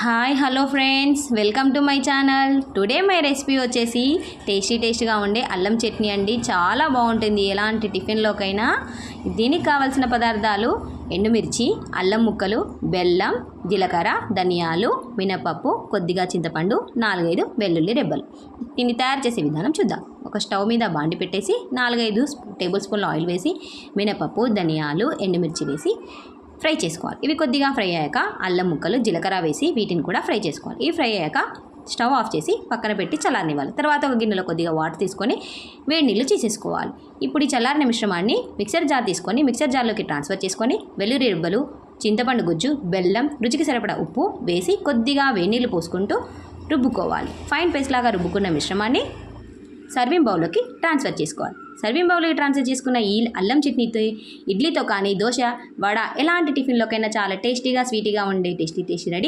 Hi hello friends welcome to my channel today my recipe వచ్చేసి tasty టేస్టీగా ఉండే అల్లం చట్నీ అండి. చాలా బాగుంటుంది. ఎలాంటి టిఫిన్లోకైనా దీనికి కావలసిన పదార్థాలు ఎండుమిర్చి అల్లం ముక్కలు బెల్లం జీలకర్ర ధనియాలు మినపప్పు కొద్దిగా చింతపండు నాలుగైదు వెల్లుల్లి రెబ్బలు. దీన్ని తయారు చేసే విధానం చూద్దాం. ఒక స్టవ్ మీద బాండి పెట్టేసి నాలుగైదు టేబుల్ స్పూన్ల ఆయిల్ వేసి మినపప్పు ధనియాలు ఎండుమిర్చి వేసి ఫ్రై చేసుకోవాలి. ఇవి కొద్దిగా ఫ్రై అయ్యాక అల్లం ముక్కలు జీలకర్ర వేసి వీటిని కూడా ఫ్రై చేసుకోవాలి. ఇవి ఫ్రై అయ్యాక స్టవ్ ఆఫ్ చేసి పక్కన పెట్టి చల్లారనివ్వాలి. తర్వాత ఒక గిన్నెలో కొద్దిగా వాటర్ తీసుకొని వేడి నీళ్ళు చేసేసుకోవాలి. ఇప్పుడు ఈ చల్లారిన మిశ్రమాన్ని మిక్సర్ జార్ తీసుకొని మిక్సర్ జార్లోకి ట్రాన్స్ఫర్ చేసుకొని వెల్లుల్లి రిబ్బలు చింతపండు గుజ్జు బెల్లం రుచికి సరిపడా ఉప్పు వేసి కొద్దిగా వేడి నీళ్ళు పోసుకుంటూ రుబ్బుకోవాలి. ఫైన్ పేస్ట్ లాగా రుబ్బుకున్న మిశ్రమాన్ని సర్వింగ్ బౌల్లోకి ట్రాన్స్ఫర్ చేసుకోవాలి. సర్వింగ్ బౌల్కి ట్రాన్స్ఫర్ చేసుకున్న ఈ అల్లం చట్నీతో ఇడ్లీతో కానీ దోశ వడ ఎలాంటి టిఫిన్లోకైనా చాలా టేస్టీగా స్వీట్గా ఉండే టేస్టీ టేస్టీ రెడీ.